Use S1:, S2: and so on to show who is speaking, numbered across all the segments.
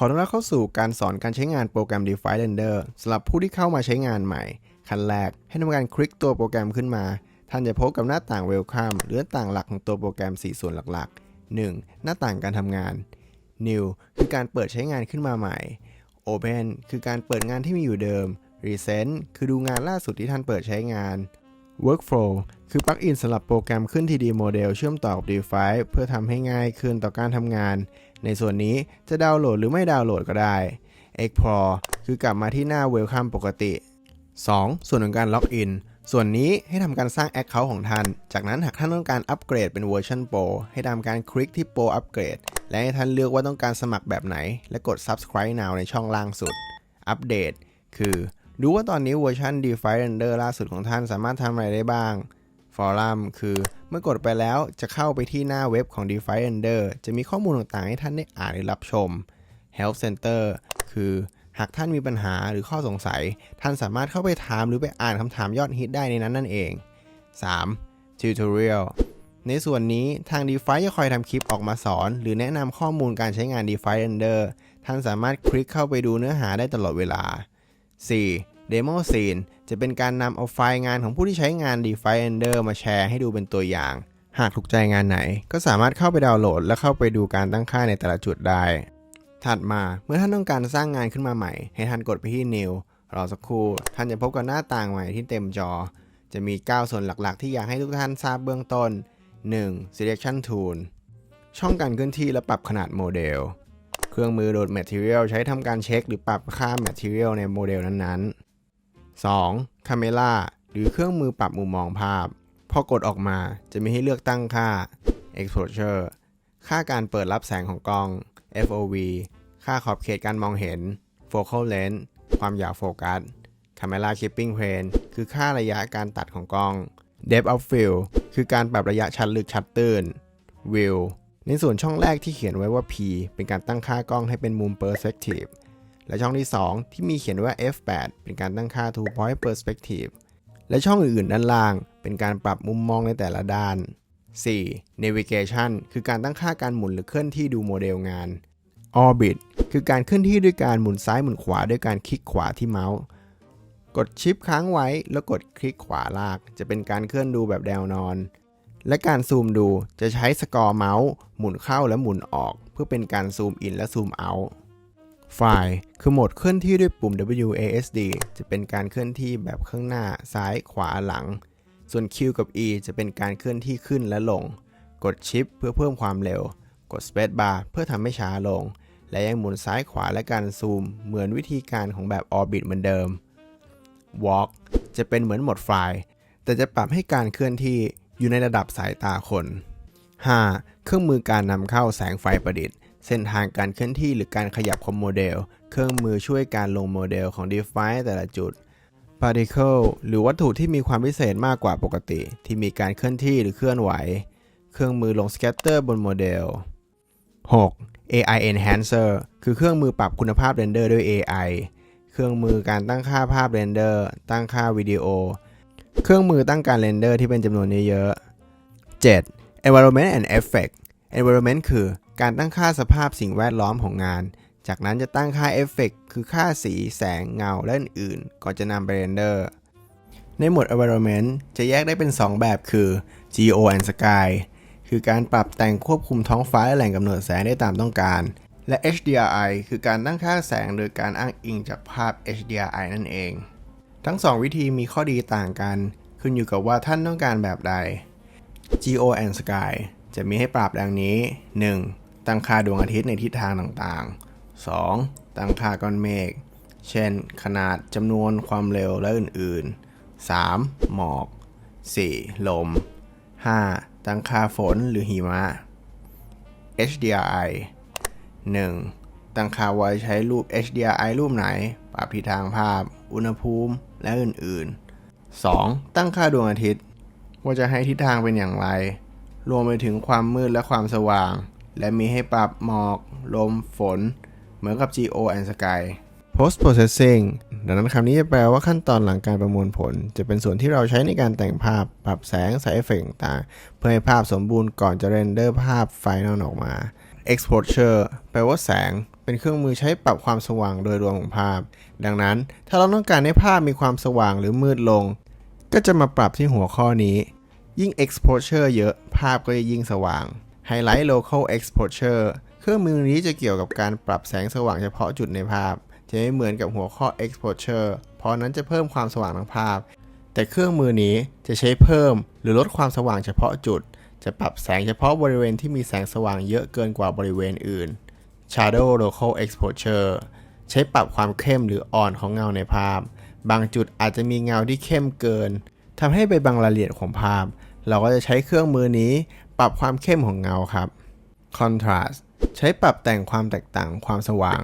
S1: ขอต้อนรับเข้าสู่การสอนการใช้งานโปรแกรม Defy Render สำหรับผู้ที่เข้ามาใช้งานใหม่ ขั้นแรกให้ทำการคลิกตัวโปรแกรมขึ้นมา ท่านจะพบกับหน้าต่าง Welcome หรือหน้าต่างหลักของตัวโปรแกรม 4 ส่วนหลักๆ 1. หน้าต่างการทำงาน New คือการเปิดใช้งานขึ้นมาใหม่ Open คือการเปิดงานที่มีอยู่เดิม Recent คือดูงานล่าสุดที่ท่านเปิดใช้งาน Workflow คือปลั๊กอินสำหรับโปรแกรมขึ้น 3D Model เชื่อมต่อกับ Defy เพื่อทำให้ง่ายขึ้นต่อการทำงาน ในส่วนนี้จะดาวน์โหลดหรือไม่ดาวน์โหลดก็ได้ Explore คือกลับมาที่หน้า Welcome ปกติ 2. ส่วนของการล็อกอิน ส่วนนี้ให้ทำการสร้าง Account ของท่าน จากนั้นหากท่านต้องการอัปเกรดเป็นเวอร์ชัน Pro ให้ทำการคลิกที่ Pro Upgrade และให้ท่านเลือกว่าต้องการสมัครแบบไหน และกด Subscribe Now ในช่องล่างสุด อัปเดต คือ ดูว่าตอนนี้เวอร์ชัน Defy Render ล่าสุดของท่านสามารถทำอะไรได้บ้าง ฟอรัมคือเมื่อกดไปแล้วจะเข้าไปที่หน้าเว็บของ DeFi Render จะมีข้อมูลต่างๆ ให้ท่านได้อ่านหรือรับชม Help Center คือหากท่านมีปัญหาหรือข้อสงสัย ท่านสามารถเข้าไปถามหรือไปอ่านคำถามยอดฮิตได้ในนั้นนั่นเอง 3. Tutorial ในส่วนนี้ทาง DeFi จะคอยทำคลิปออกมาสอน หรือแนะนำข้อมูลการใช้งาน DeFi Render ท่านสามารถคลิกเข้าไปดูเนื้อหาได้ตลอดเวลา 4. Demo Scene จะเป็นการนำเอาไฟล์งานของผู้ที่ใช้งาน Defi Ender มาแชร์ให้ดูเป็นตัวอย่าง หากถูกใจงานไหน ก็สามารถเข้าไปดาวน์โหลด และเข้าไปดูการตั้งค่าในแต่ละจุดได้ ถัดมาเมื่อท่านต้องการสร้างงานขึ้นมาใหม่ ให้ท่านกดไปที่ New รอสักครู่ ท่านจะพบกับหน้าต่างใหม่ที่เต็มจอ จะมี 9 ส่วนหลักๆ ที่อยากให้ทุกท่านทราบเบื้องต้น 1. Selection Tool ช่องการเคลื่อนที่และปรับขนาดโมเดล เครื่องมือโหลด Material ใช้ทำการเช็คหรือปรับค่า Material ในโมเดลนั้น 2. Camera หรือเครื่องมือปรับมุมมองภาพ พอกดออกมาจะมีให้เลือกตั้งค่า Exposure ค่าการเปิดรับแสงของกล้อง FOV ค่าขอบเขตการมองเห็น Focal Length ความยาวโฟกัส Camera Keeping Plane คือค่าระยะการตัดของกล้อง Depth of Field คือการปรับระยะชัดลึกชัดตื้น View ในส่วนช่องแรกที่เขียนไว้ว่า P เป็นการตั้งค่ากล้องให้เป็นมุม Perspective และช่องที่ 2 ที่มีเขียนว้ว่า F8 เป็นการตั้งค่า Two Point Perspective และช่องอื่นๆ ด้านล่าง เป็นการปรับมุมมองในแต่ละด้าน 4. Navigation คือการตั้งค่าการหมุนหรือเคลื่อนที่ดูโมเดลงาน Orbit คือการเคลื่อนที่ด้วยการหมุนซ้ายหมุนขวาด้วยการคลิกขวาที่เมาส์ กดชิปค้างไว้แล้วกดคลิกขวาลาก จะเป็นการเคลื่อนดูแบบแนวนอน และการซูมดูจะใช้สกอร์เมาส์หมุนเข้าและหมุนออก เพื่อเป็นการซูมอินและซูมเอาท์ ไฟล์ คือโหมดเคลื่อนที่ด้วยปุ่ม WASD จะเป็นการเคลื่อนที่แบบข้างหน้า ซ้าย ขวา หลัง ส่วน Q กับ E จะเป็นการเคลื่อนที่ขึ้นและลง กดชิปเพื่อเพิ่มความเร็ว กด Space Bar เพื่อทำให้ช้าลง และยังหมุนซ้ายขวาและการซูม เหมือนวิธีการของแบบ Orbit เหมือนเดิม Walk จะเป็นเหมือนโหมดไฟล์ แต่จะปรับให้การเคลื่อนที่อยู่ในระดับสายตาคน 5. เครื่องมือการนำเข้าแสงไฟประดิษฐ์ เส้นทางการเคลื่อนที่หรือการขยับของโมเดล เครื่องมือช่วยการลงโมเดลของ Defy แต่ละจุด Particle หรือวัตถุที่มีความพิเศษมากกว่าปกติ ที่มีการเคลื่อนที่หรือเคลื่อนไหว เครื่องมือลงสแกตเตอร์บนโมเดล 6. AI Enhancer คือเครื่องมือปรับคุณภาพเรนเดอร์ด้วย AI เครื่องมือการตั้งค่าภาพเรนเดอร์ ตั้งค่าวิดีโอ เครื่องมือตั้งการเรนเดอร์ที่เป็นจำนวนเยอะๆ 7. Environment and Effect Environment คือ การตั้งค่าสภาพสิ่งแวดล้อมของงาน จากนั้นจะตั้งค่า Effect คือค่าสี แสง เงา และอื่นๆ ก่อนจะนำไปเรนเดอร์ ในหมวด Environment จะแยกได้เป็น 2 แบบคือ Geo and Sky คือการปรับแต่งควบคุมท้องฟ้าและแหล่งกำเนิดแสงได้ตามต้องการ และ HDRI คือการตั้งค่าแสงโดยการอ้างอิงจากภาพ HDRI นั่นเอง ทั้ง 2 วิธีมีข้อดีต่างกัน ขึ้นอยู่กับว่าท่านต้องการแบบใด Geo and Sky จะมีให้ปรับดังนี้ 1. ตั้งค่าดวงอาทิตย์ในทิศทางต่างๆ 2. ตั้งค่าก้อนเมฆ เช่น ขนาดจำนวนความเร็วและอื่นๆ 3. หมอก 4. ลม 5. ตั้งค่าฝนหรือหิมะ HDRI 1. ตั้งค่าว่าใช้รูป HDRI รูปไหน ปรับทิศทางภาพ อุณหภูมิ และอื่นๆ 2. ตั้งค่าดวงอาทิตย์ ว่าจะให้ทิศทางเป็นอย่างไร รวมไปถึงความมืดและความสว่าง และมีให้ปรับหมอก ลม ฝน เหมือนกับ Geo and Sky Post Processing ดังนั้นคำนี้จะแปลว่าขั้นตอนหลังการประมวลผล จะเป็นส่วนที่เราใช้ในการแต่งภาพ ปรับแสงใส่เอฟเฟกต่างเพื่อให้ภาพสมบูรณ์ก่อนจะเรนเดอร์ภาพไฟนอลออกมา Exposure แปลว่าแสง เป็นเครื่องมือใช้ปรับความสว่างโดยรวมของภาพ ดังนั้นถ้าเราต้องการให้ภาพมีความสว่างหรือมืดลง ก็จะมาปรับที่หัวข้อนี้ ยิ่ง exposure เยอะภาพก็จะยิ่งสว่าง Highlight Local Exposure เครื่องมือนี้จะเกี่ยวกับการปรับแสงสว่างเฉพาะจุดในภาพ จะไม่เหมือนกับหัวข้อ Exposure เพราะนั้นจะเพิ่มความสว่างทั้งภาพ แต่เครื่องมือนี้จะใช้เพิ่มหรือลดความสว่างเฉพาะจุด จะปรับแสงเฉพาะบริเวณที่มีแสงสว่างเยอะเกินกว่าบริเวณอื่น Shadow Local Exposure ใช้ปรับความเข้มหรืออ่อนของเงาในภาพ บางจุดอาจจะมีเงาที่เข้มเกินทำให้ไปบังรายละเอียดของภาพ เราก็จะใช้เครื่องมือนี้ ปรับความเข้มของเงาครับ Contrast ใช้ปรับแต่งความแตกต่างความสว่าง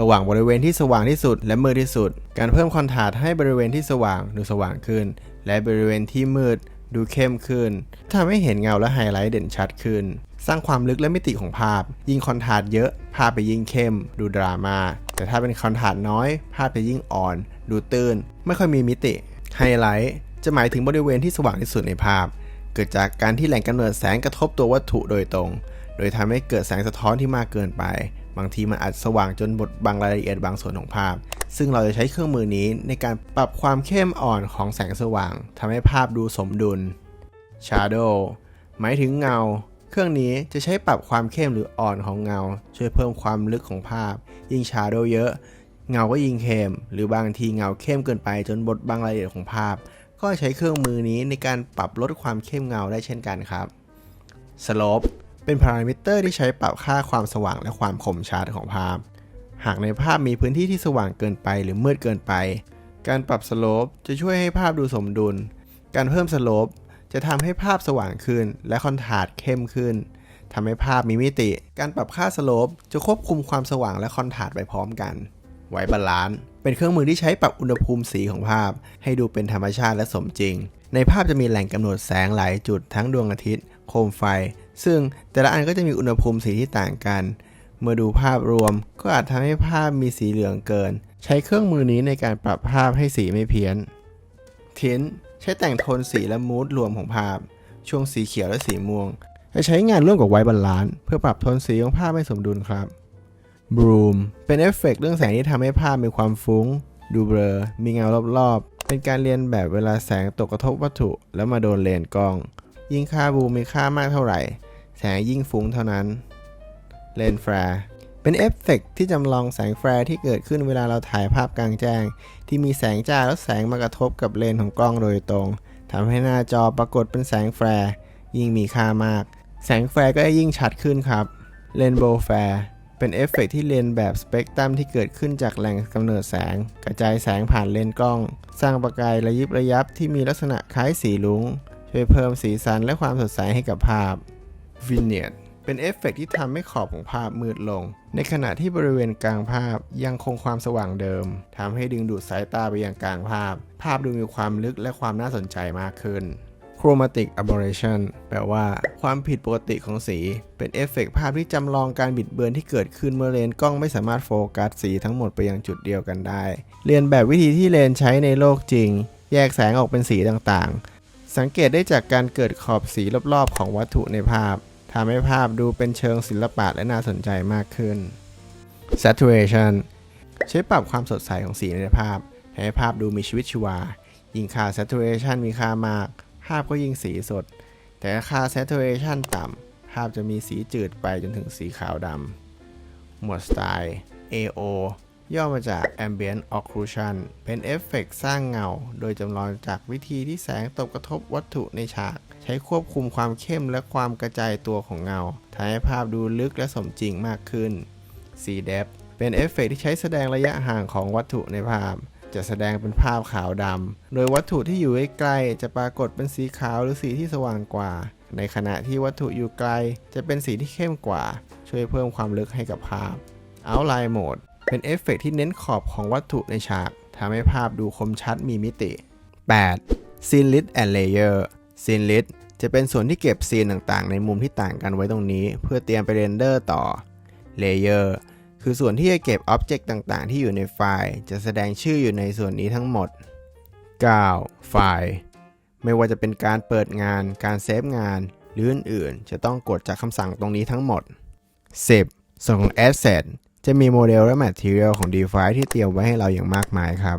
S1: ระหว่างบริเวณที่สว่างที่สุดและมืดที่สุด การเพิ่มคอนทราสต์ให้บริเวณที่สว่างดูสว่างขึ้น และบริเวณที่มืดดูเข้มขึ้นทำให้เห็นเงาและไฮไลท์เด่นชัดขึ้น สร้างความลึกและมิติของภาพ ยิ่งคอนทราสต์เยอะภาพไปยิ่งเข้ม ดูดราม่าแต่ถ้าเป็นคอนทราสต์น้อย ภาพจะยิ่งอ่อน ดูตื้น ไม่ค่อยมีมิติไฮไลท์จะหมายถึงบริเวณที่สว่างที่สุดในภาพ เกิดจากการที่แหล่งกำเนิดแสงกระทบตัววัตถุโดยตรง โดยทำให้เกิดแสงสะท้อนที่มากเกินไป บางทีมันอาจสว่างจนบดบังรายละเอียดบางส่วนของภาพ ซึ่งเราจะใช้เครื่องมือนี้ในการปรับความเข้มอ่อนของแสงสว่างทำให้ภาพดูสมดุล Shadow หมายถึงเงา เครื่องนี้จะใช้ปรับความเข้มหรืออ่อนของเงา ช่วยเพิ่มความลึกของภาพ ยิ่ง Shadow เยอะ เงาก็ยิ่งเข้ม หรือบางทีเงาเข้มเกินไปจนบดบังรายละเอียดของภาพ ก็ใช้เครื่องมือนี้ในการปรับลดความเข้มเงาได้เช่นกันครับ Slope เป็นพารามิเตอร์ที่ใช้ปรับค่าความสว่างและความคมชัดของภาพ หากในภาพมีพื้นที่ที่สว่างเกินไปหรือมืดเกินไป การปรับสโลปจะช่วยให้ภาพดูสมดุล การเพิ่มสโลปจะทำให้ภาพสว่างขึ้น และคอนทราสต์เข้มขึ้นทำให้ภาพมีมิติ การปรับค่าสโลปจะควบคุมความสว่างและคอนทราสต์ไปพร้อมกัน ไว้บาลานซ์เป็นเครื่องมือที่ใช้ปรับอุณหภูมิสีของภาพ ให้ดูเป็นธรรมชาติและสมจริง ในภาพจะมีแหล่งกำเนิดแสงหลายจุดทั้งดวงอาทิตย์ โคมไฟ ซึ่งแต่ละอันก็จะมีอุณหภูมิสีที่ต่างกัน เมื่อดูภาพรวมก็อาจทำให้ภาพมีสีเหลืองเกิน ใช้เครื่องมือนี้ในการปรับภาพให้สีไม่เพี้ยนทินใช้แต่งโทนสีและมูดรวมของภาพ ช่วงสีเขียวและสีม่วงจะใช้งานร่วมกับไวท์บาลานซ์เพื่อปรับโทนสีของภาพให้สมดุลครับ บรูมเป็นเอฟเฟกต์เรื่องแสงที่ทำให้ภาพมีความฟุ้ง ดูเบลอ มีเงารอบๆ เป็นการเรียนแบบเวลาแสงตกกระทบวัตถุ แล้วมาโดนเลนกล้อง ยิ่งค่าบลูมมีค่ามากเท่าไหร่ แสงยิ่งฟุ้งเท่านั้น เลนแฟร์เป็นเอฟเฟกต์ที่จำลองแสงแฟร์ที่เกิดขึ้นเวลาเราถ่ายภาพกลางแจ้ง ที่มีแสงจ้าแล้วแสงมากระทบกับเลนของกล้องโดยตรงทำให้หน้าจอปรากฏเป็นแสงแฟร์ยิ่งมีค่ามาก แสงแฟร์ก็จะยิ่งชัดขึ้นครับเลนโบแฟร์ เป็นเอฟเฟกต์ที่เลนแบบสเปกตรัมที่เกิดขึ้นจากแหล่งกำเนิดแสง กระจายแสงผ่านเลนส์กล้อง สร้างประกายระยิบระยับที่มีลักษณะคล้ายสีลุงช่วยเพิ่มสีสันและความสดใสให้กับภาพวินเนียเป็นเอฟเฟกต์ที่ทำให้ขอบของภาพมืดลง ในขณะที่บริเวณกลางภาพยังคงความสว่างเดิมทำให้ดึงดูดสายตาไปยังกลางภาพ ภาพดูมีความลึกและความน่าสนใจมากขึ้น Chromatic Aberration แปลว่าความผิดปกติของสี เป็นเอฟเฟกต์ภาพที่จำลองการบิดเบือนที่เกิดขึ้นเมื่อเลนส์กล้องไม่สามารถโฟกัสสีทั้งหมดไปยังจุดเดียวกันได้ เรียนแบบวิธีที่เลนส์ใช้ในโลกจริง แยกแสงออกเป็นสีต่างๆ สังเกตได้จากการเกิดขอบสีรอบๆ ของวัตถุในภาพทำให้ภาพดูเป็นเชิงศิลปะและน่าสนใจมากขึ้น Saturation ใช้ปรับความสดใสของสีในภาพ ให้ภาพดูมีชีวิตชีวา ยิ่งค่า Saturation มีค่ามาก ภาพก็ยิ่งสีสด แต่ค่า Saturation ต่ำ ภาพจะมีสีจืดไปจนถึงสีขาวดำ หมวดสไตล์ AO ย่อมาจาก Ambient Occlusion เป็นเอฟเฟกต์สร้างเงา โดยจำลองจากวิธีที่แสงตกกระทบวัตถุในฉาก ใช้ควบคุมความเข้มและความกระจายตัวของเงาทำให้ภาพดูลึกและสมจริงมากขึ้น C depth เป็นเอฟเฟกต์ที่ใช้แสดงระยะห่างของวัตถุในภาพ จะแสดงเป็นภาพขาวดำ โดยวัตถุที่อยู่ใกล้จะปรากฏเป็นสีขาวหรือสีที่สว่างกว่า ในขณะที่วัตถุอยู่ไกล จะเป็นสีที่เข้มกว่า ช่วยเพิ่มความลึกให้กับภาพ Outline Mode เป็นเอฟเฟกต์ที่เน้นขอบของวัตถุในฉากทำให้ภาพดูคมชัดมีมิติ 8. Scene List and Layer Scene List จะเป็นส่วนที่เก็บซีนต่างๆ ในมุมที่ต่างกันไว้ตรงนี้ เพื่อเตรียมไปเรนเดอร์ต่อ Layer คือส่วนที่จะเก็บอ็อบเจกต์ต่างๆ ที่อยู่ในไฟล์ จะแสดงชื่ออยู่ในส่วนนี้ทั้งหมด 9. ไฟล์ ไม่ว่าจะเป็นการเปิดงาน การเซฟงาน หรืออื่นๆ จะต้องกดจากคำสั่งตรงนี้ทั้งหมด 10. ส่วนของ Asset จะมีโมเดลและ Material ของ DeFi ที่เตรียมไว้ให้เราอย่างมากมายครับ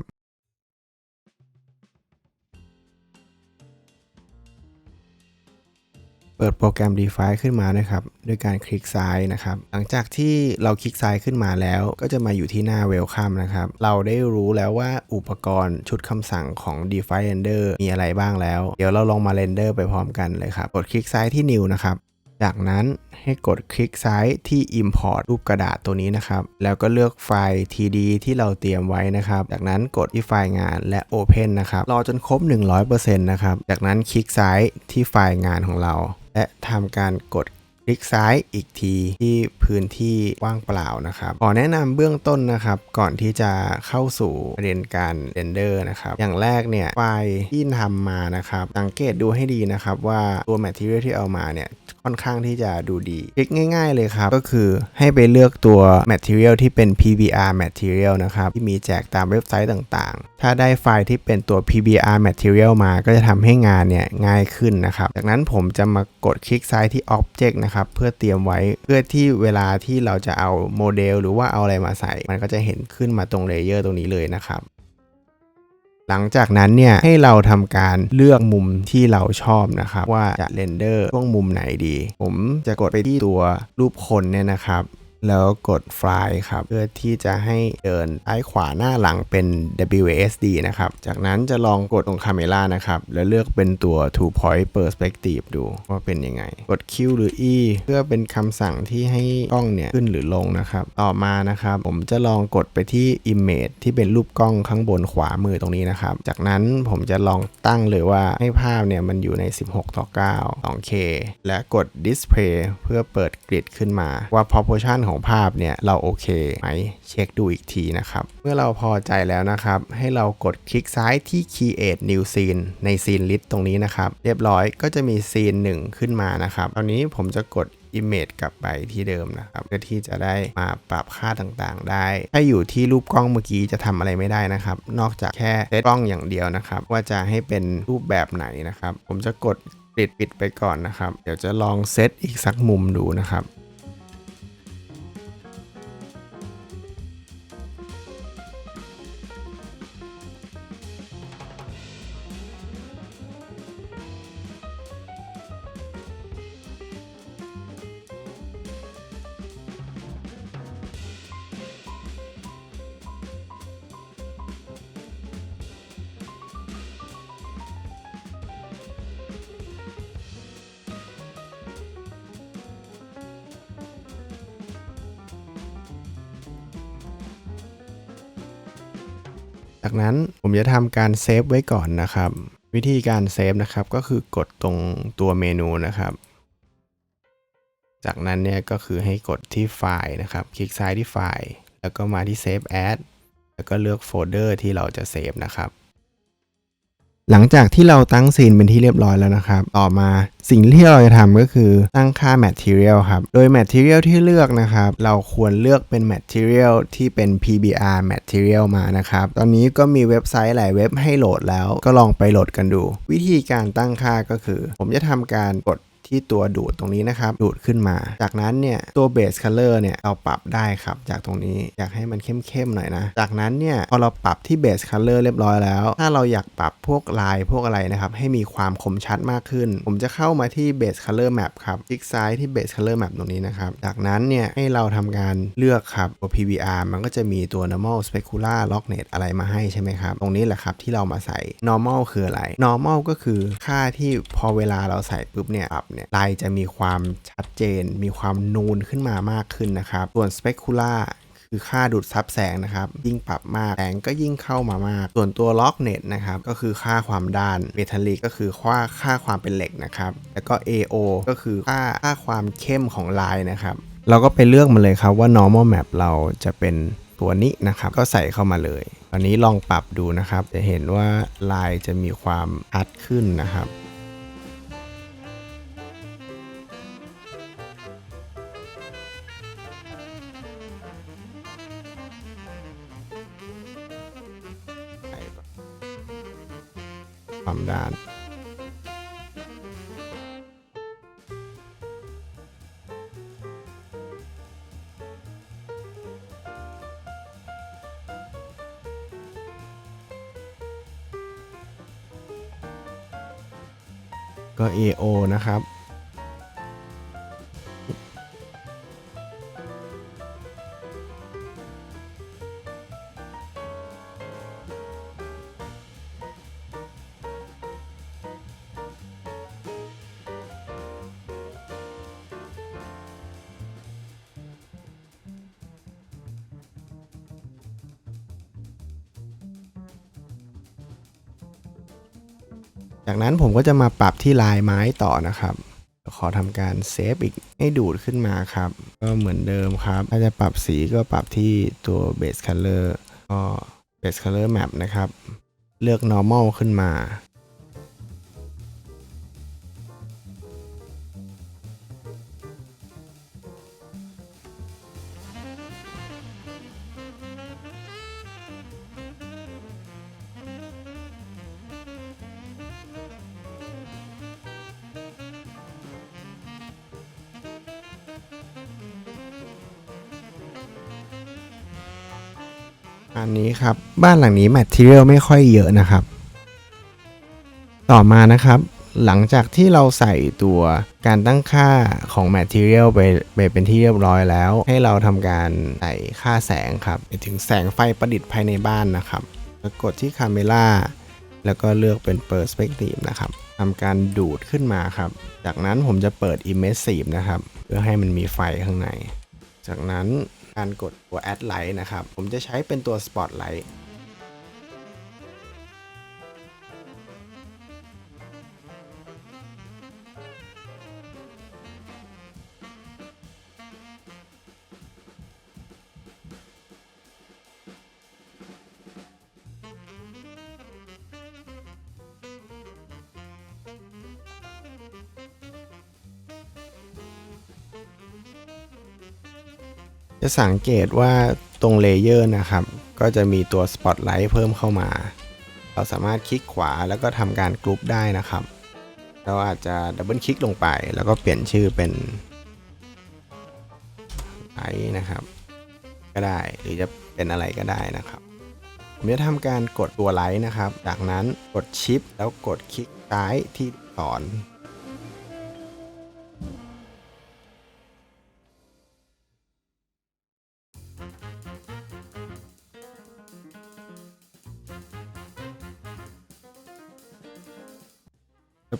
S1: เปิดโปรแกรม DeFi ขึ้นมานะครับด้วยการคลิกซ้ายนะครับ หลังจากที่เราคลิกซ้ายขึ้นมาแล้ว ก็จะมาอยู่ที่หน้า Welcome นะครับ เราได้รู้แล้วว่าอุปกรณ์ชุดคำสั่งของ DeFi Render มีอะไรบ้างแล้ว เดี๋ยวเราลองมา Render ไปพร้อมกันเลยครับ กดคลิกซ้ายที่ New นะครับ จากนั้นให้กดคลิกซ้ายที่ Import รูปกระดาษตัวนี้นะครับ แล้วก็เลือกไฟล์ TD ที่เราเตรียมไว้นะครับ จากนั้นกดที่ไฟล์งานและ Open นะครับ รอจนครบ 100%นะครับ จากนั้นคลิกซ้ายที่ไฟล์งานของเรา และทำการกด ลิกซ้ายอีกทีที่พื้นที่ว่างเปล่านะครับ ขอแนะนำเบื้องต้นนะครับ ก่อนที่จะเข้าสู่ประเด็นการเรนเดอร์นะครับ อย่างแรกเนี่ยไฟล์ที่ทำมานะครับ สังเกตดูให้ดีนะครับว่าตัว Material ที่เอามาเนี่ยค่อนข้างที่จะดูดีคลิกง่าย ๆ เลยครับ ก็คือให้ไปเลือกตัว Material ที่เป็น PBR Material นะครับที่มีแจกตามเว็บไซต์ต่างๆ ถ้าได้ไฟล์ที่เป็นตัว PBR Material มาก็จะทำให้งานเนี่ยง่ายขึ้นนะครับ จากนั้นผมจะมากดคลิกซ้ายที่ Object นะครับเพื่อเตรียมไว้เพื่อที่เวลาที่เราจะเอาโมเดล หรือว่าเอาอะไรมาใส่ มันก็จะเห็นขึ้นมาตรงเลเยอร์ตรงนี้เลยนะครับหลังจากนั้นเนี่ยให้เราทำการเลือกมุมที่เราชอบนะครับ ว่าจะเรนเดอร์ช่วงมุมไหนดี ผมจะกดไปที่ตัวรูปคนเนี่ยนะครับ แล้วกดไฟล์ครับ เพื่อที่จะให้เดินซ้ายขวาหน้าหลังเป็น WASD นะครับ จากนั้นจะลองกดตรง Camera นะครับ แล้วเลือกเป็นตัว Two Point Perspective ดูว่าเป็นยังไง กด Q หรือ E เพื่อเป็นคำสั่งที่ให้กล้องเนี่ยขึ้นหรือลงนะครับ ต่อมานะครับ ผมจะลองกดไปที่ Image ที่เป็นรูปกล้องข้างบนขวามือตรงนี้นะครับ จากนั้นผมจะลองตั้งเลยว่าให้ภาพเนี่ยมันอยู่ใน 16 ต่อ 9 2K และกด Display เพื่อเปิดกริดขึ้นมาว่า proportion ของภาพเนี่ยเราโอเคไหมเช็คดูอีกทีนะครับ เมื่อเราพอใจแล้วนะครับ ให้เรากดคลิกซ้ายที่ Create New Scene ใน Scene List ตรงนี้นะครับ เรียบร้อยก็จะมีซีนหนึ่งขึ้นมานะครับตอนนี้ผมจะกด Image กลับไปที่เดิมนะครับเพื่อที่จะได้มาปรับค่าต่างๆ ได้ ถ้าอยู่ที่รูปกล้องเมื่อกี้จะทำอะไรไม่ได้นะครับ นอกจากแค่เซตกล้องอย่างเดียวนะครับ ว่าจะให้เป็นรูปแบบไหนนะครับ ผมจะกดปิดปิดไปก่อนนะครับ เดี๋ยวจะลองเซตอีกสักมุมดูนะครับ จะทำการเซฟไว้ก่อนนะครับ วิธีการเซฟนะครับก็คือกดตรงตัวเมนูนะครับ จากนั้นเนี่ยก็คือให้กดที่ไฟล์นะครับ คลิกซ้ายที่ไฟล์ แล้วก็มาที่ Save As แล้วก็เลือกโฟลเดอร์ที่เราจะเซฟนะครับ หลังจากที่เราตั้งซีนเป็นที่เรียบร้อยแล้วนะครับ ต่อมาสิ่งที่เราจะทำก็คือตั้งค่า Material ครับ โดย Material ที่เลือกนะครับ เราควรเลือกเป็น Material ที่เป็น PBR Material มานะครับ ตอนนี้ก็มีเว็บไซต์หลายเว็บให้โหลดแล้ว ก็ลองไปโหลดกันดู วิธีการตั้งค่าก็คือ ผมจะทำการกด ที่ตัวดูดตรงนี้นะครับ ดูดขึ้นมา จากนั้นเนี่ยตัว base color เนี่ยเราปรับได้ครับ จากตรงนี้อยากให้มันเข้มๆหน่อยนะ จากนั้นเนี่ยพอเราปรับที่ base color เรียบร้อยแล้ว ถ้าเราอยากปรับพวกลายพวกอะไรนะครับ ให้มีความคมชัดมากขึ้น ผมจะเข้ามาที่ base color map ครับคลิกซ้ายที่ base color map ตรงนี้นะครับ จากนั้นเนี่ยให้เราทำการเลือกครับตัว PBR มันก็จะมีตัว normal specular lognet อะไรมาให้ใช่ไหมครับ ตรงนี้แหละครับที่เรามาใส่ normal คืออะไร normal ก็คือค่าที่พอเวลาเราใส่ปุ๊บเนี่ยปรับเนี่ยลายจะมีความชัดเจน มีความนูนขึ้นมามากขึ้นนะครับ ส่วน specular คือค่าดูดซับแสงนะครับ ยิ่งปรับมากแสงก็ยิ่งเข้ามามาก ส่วนตัว lock net นะครับก็คือค่าความด้าน metallic ก็คือค่าค่าความเป็นเหล็กนะครับ แล้วก็ AO ก็คือค่าค่าความเข้มของลายนะครับ เราก็ไปเลือกมาเลยครับว่า normal map เราจะเป็นตัวนี้นะครับ ก็ใส่เข้ามาเลย ตอนนี้ลองปรับดูนะครับ จะเห็นว่าลายจะมีความชัดขึ้นนะครับ ความด้นก็ AO นะครับ ผมก็จะมาปรับที่ลายไม้ต่อนะครับ ขอทำการเซฟอีกให้ดูดขึ้นมาครับ ก็เหมือนเดิมครับ ถ้าจะปรับสีก็ปรับที่ตัว base color ก็ base color map นะครับ เลือก normal ขึ้นมา อันนี้ครับ บ้านหลังนี้ Material ไม่ค่อยเยอะนะครับ ต่อมานะครับ หลังจากที่เราใส่ตัวการตั้งค่าของ Material ไปไปเป็นที่เรียบร้อยแล้ว ให้เราทำการใส่ค่าแสงครับไปถึงแสงไฟประดิษฐ์ภายในบ้านนะครับกดที่ Camera แล้วก็เลือกเป็น Perspective นะครับทำการดูดขึ้นมาครับ จากนั้นผมจะเปิด Immersive นะครับ เพื่อให้มันมีไฟข้างใน จากนั้น การกดตัว Add Light นะครับ ผมจะใช้เป็นตัว Spotlight จะสังเกตว่าตรงเลเยอร์นะครับ ก็จะมีตัว Spotlight เพิ่มเข้ามา เราสามารถคลิกขวาแล้วก็ทำการกรุ๊ปได้นะครับ เราอาจจะดับเบิลคลิกลงไป แล้วก็เปลี่ยนชื่อเป็นไลท์นะครับ ก็ได้หรือจะเป็นอะไรก็ได้นะครับ ผมจะทำการกดตัวไลท์นะครับ จากนั้นกดชิปแล้วกดคลิกซ้ายที่สอน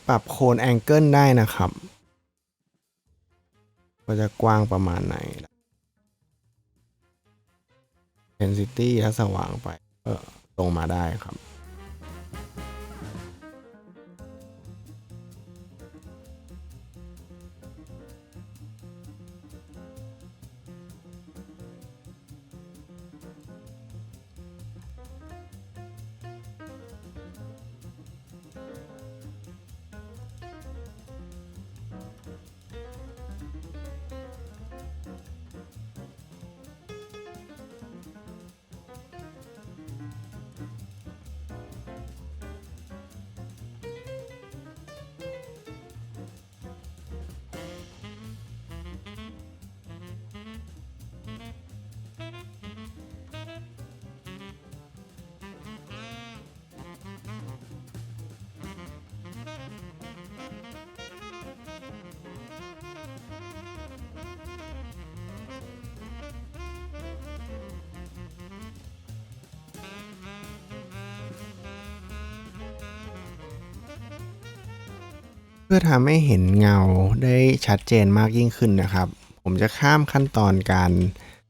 S1: ปรับโคนแองเกิลได้นะครับว่าจะกว้างประมาณไหน density ถ้าสว่างไปก็ตรงมาได้ครับ เพื่อทำให้เห็นเงาได้ชัดเจนมากยิ่งขึ้นนะครับ ผมจะข้ามขั้นตอนการ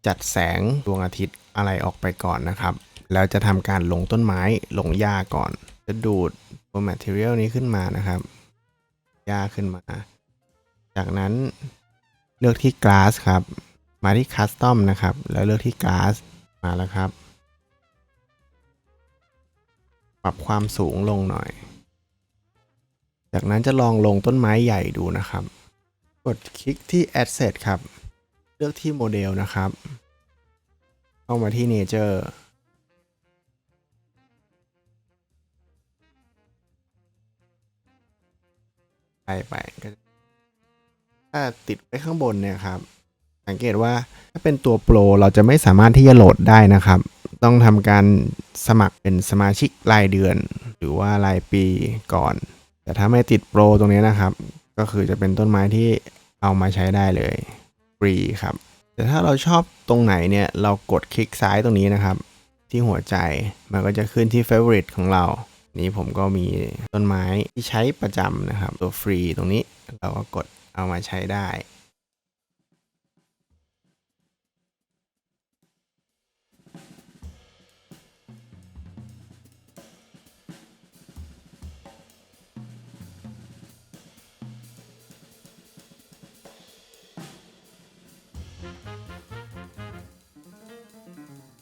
S1: จัดแสงดวงอาทิตย์อะไรออกไปก่อนนะครับ แล้วจะทำการลงต้นไม้ลงหญ้าก่อน จะดูดตัว material นี้ขึ้นมานะครับหญ้าขึ้นมา จากนั้นเลือกที่ glass ครับ มาที่ custom นะครับ แล้วเลือกที่ glass มาแล้วครับ ปรับความสูงลงหน่อย จากนั้นจะลองลงต้นไม้ใหญ่ดูนะครับ กดคลิกที่ Asset ครับ เลือกที่โมเดลนะครับ เข้ามาที่ Nature ไปไปก็ถ้าติดไว้ข้างบนเนี่ยครับ สังเกตว่าถ้าเป็นตัวโปรเราจะไม่สามารถที่จะโหลดได้นะครับ ต้องทำการสมัครเป็นสมาชิกรายเดือน หรือว่ารายปีก่อน แต่ถ้าไม่ติดโปรตรงนี้นะครับ ก็คือจะเป็นต้นไม้ที่เอามาใช้ได้เลยฟรีครับ แต่ถ้าเราชอบตรงไหนเนี่ยเรากดคลิกซ้ายตรงนี้นะครับ ที่หัวใจมันก็จะขึ้นที่ favorite ของเรา นี้ผมก็มีต้นไม้ที่ใช้ประจำนะครับ ตัวฟรีตรงนี้เราก็กดเอามาใช้ได้ Thank you.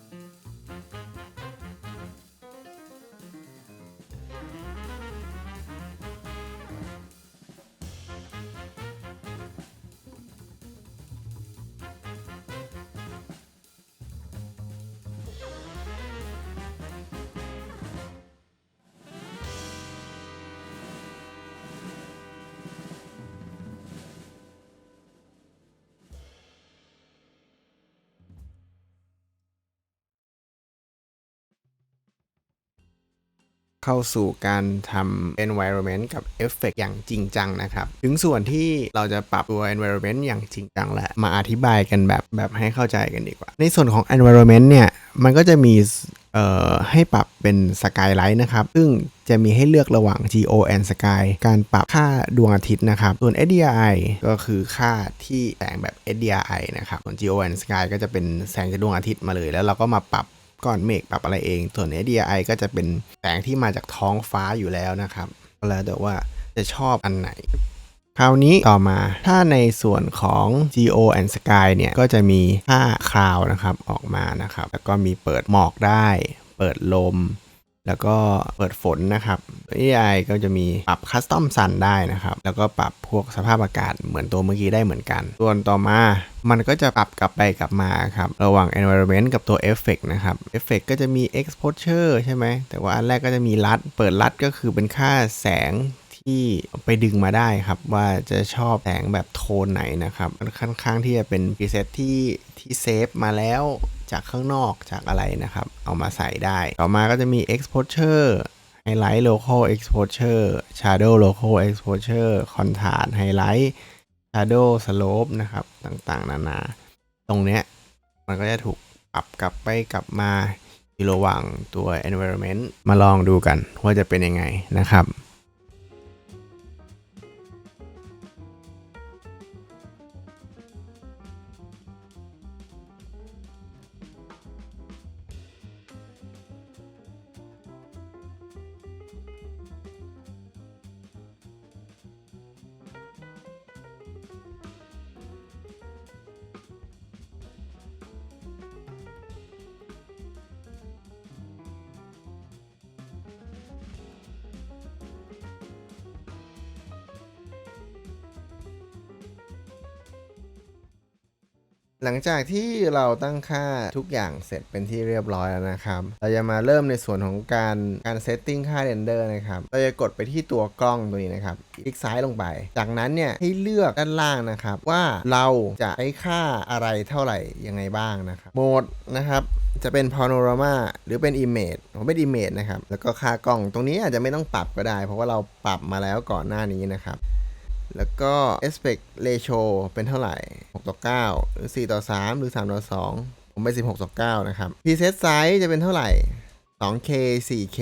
S1: เข้าสู่การทำ environment กับ effect อย่างจริงจังนะครับ ถึงส่วนที่เราจะปรับตัว environment อย่างจริงจังแล้วมาอธิบายกันแบบแบบให้เข้าใจกันดีกว่า ในส่วนของ environment เนี่ย มันก็จะมีเอ่อให้ปรับเป็น skylight นะครับ ซึ่งจะมีให้เลือกระหว่าง geo and sky การปรับค่าดวงอาทิตย์นะครับ ส่วน SDI ก็คือค่าที่แสงแบบ SDI นะครับ ส่วน geo and sky ก็จะเป็นแสงจากดวงอาทิตย์มาเลย แล้วเราก็มาปรับ ก้อนเมฆปรับอะไรเอง ส่วน ADI ก็จะเป็นแสงที่มาจากท้องฟ้าอยู่แล้วนะครับแล้วแต่ว่าจะชอบอันไหน คราวนี้ต่อมาถ้าในส่วนของ Geo and Sky เนี่ย ก็จะมีค่าคราวนะครับออกมานะครับ แล้วก็มีเปิดหมอกได้ เปิดลม แล้วก็เปิดฝนนะครับ AI ก็จะมีปรับคัสตอมซันได้นะครับ แล้วก็ปรับพวกสภาพอากาศเหมือนตัวเมื่อกี้ได้เหมือนกัน ส่วนต่อมามันก็จะปรับกลับไปกลับมาครับ ระหว่าง environment กับตัว effect นะครับ effect ก็จะมี exposure ใช่ไหม แต่ว่าอันแรกก็จะมีลัด เปิดลัดก็คือเป็นค่าแสงที่ไปดึงมาได้ครับ ว่าจะชอบแสงแบบโทนไหนนะครับ มันค่อนข้างที่จะเป็นพรีเซตที่ที่เซฟมาแล้ว จากข้างนอกจากอะไรนะครับ เอามาใส่ได้ ต่อมาก็จะมี exposure highlight local exposure shadow local exposure contrast highlight shadow slope นะครับ ต่างๆ นานา ตรงเนี้ยมันก็จะถูกปรับกลับไปกลับมาอยู่ระหว่างตัว environment มาลองดูกันว่าจะเป็นยังไงนะครับ หลังจากที่เราตั้งค่าทุกอย่างเสร็จเป็นที่เรียบร้อยแล้วนะครับ เราจะมาเริ่มในส่วนของการการเซตติ้งค่าเรนเดอร์นะครับ เราจะกดไปที่ตัวกล้องตัวนี้นะครับ คลิกซ้ายลงไป จากนั้นเนี่ยให้เลือกด้านล่างนะครับ ว่าเราจะใช้ค่าอะไรเท่าไหร่ยังไงบ้างนะครับ โหมดนะครับจะเป็น panorama หรือเป็น image ผมเป็น image นะครับ แล้วก็ค่ากล้องตรงนี้อาจจะไม่ต้องปรับก็ได้ เพราะว่าเราปรับมาแล้วก่อนหน้านี้นะครับ แล้วก็ aspect ratio เป็นเท่าไหร่ 6 ต่อ 9 หรือ 4 ต่อ 3 หรือ 3 ต่อ 2 ผมไป 16 ต่อ 9 นะครับ preset size จะเป็นเท่าไหร่ 2K 4K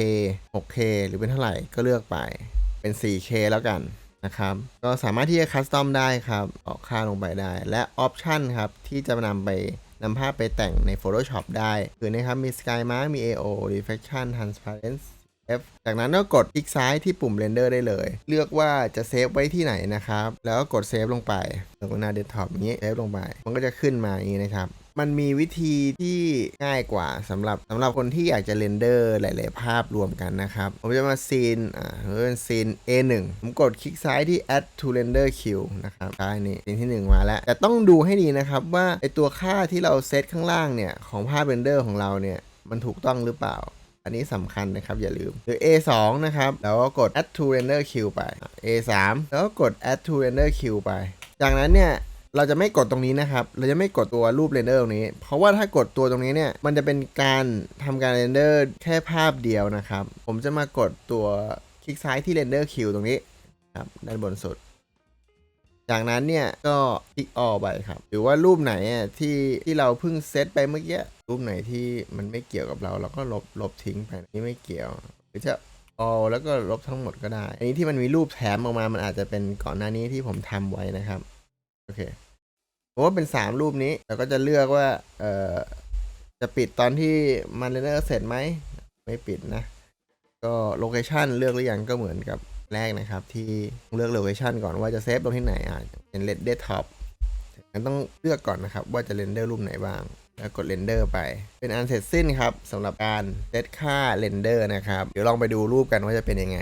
S1: 6K หรือเป็นเท่าไหร่ก็เลือกไป เป็น 4K แล้วกันนะครับ ก็สามารถที่จะคัสตอมได้ครับออกค่าลงไปได้ และออปชันครับ ที่จะนำไปนำภาพไปแต่งใน Photoshop ได้ คือนะครับ มี Sky Mark มี AO Reflection Transparency F จากนั้นก็กดคลิกซ้ายที่ปุ่ม Render ได้เลย เลือกว่าจะเซฟไว้ที่ไหนนะครับ แล้วก็กดเซฟลงไปตรงหน้าเดสก์ท็อปนี้เซฟลงไป มันก็จะขึ้นมาอย่างนี้นะครับมันมีวิธีที่ง่ายกว่าสำหรับสำหรับคนที่อยากจะเรนเดอร์หลาย ๆ ภาพรวมกันนะครับ ผมจะมาซีนอ่าเป็นซีน A1 ผมกดคลิกซ้ายที่ add to render queue นะครับได้นี่ซีนที่ 1 มาแล้ว แต่ต้องดูให้ดีนะครับว่าไอตัวค่าที่เราเซตข้างล่างเนี่ย ของภาพเรนเดอร์ของเราเนี่ย มันถูกต้องหรือเปล่า อันนี้สำคัญนะครับอย่าลืม หรือ A2 นะครับ แล้วก็กด add to render queue ไป A3 แล้วก็กด add to render queue ไป จากนั้นเนี่ยเราจะไม่กดตรงนี้นะครับ เราจะไม่กดตัวรูปเรนเดอร์ตรงนี้ เพราะว่าถ้ากดตัวตรงนี้เนี่ย มันจะเป็นการทำการเรนเดอร์แค่ภาพเดียวนะครับ ผมจะมากดตัวคลิกซ้ายที่เรนเดอร์คิวตรงนี้ครับ ด้านบนสุด จากนั้นเนี่ยก็ติ๊กออไปครับ หรือว่ารูปไหนที่ที่เราเพิ่งเซตไปเมื่อกี้ รูปไหนที่มันไม่เกี่ยวกับเราเราก็ลบลบทิ้งไปนี่ไม่เกี่ยว หรือจะเออแล้วก็ลบทั้งหมดก็ได้ อันนี้ที่มันมีรูปแถมออกมามันอาจจะเป็นก่อนหน้านี้ที่ผมทำไว้นะครับโอเคผมว่าเป็นสามรูปนี้เราก็จะเลือกว่าเอ่อจะปิดตอนที่มันเรนเนอร์เสร็จไหมไม่ปิดนะ ก็โลเคชันเลือกหรือยังก็เหมือนกับแรกนะครับ ที่เลือกโลเคชันก่อนว่าจะเซฟตรงที่ไหนอะเป็นเลดเดท็อปงั้นต้องเลือกก่อนนะครับ ว่าจะเรนเดอร์รูปไหนบ้าง แล้วกดเรนเดอร์ไป เป็นอันเสร็จสิ้นครับสำหรับการเซตค่าเรนเดอร์นะครับ เดี๋ยวลองไปดูรูปกันว่าจะเป็นยังไง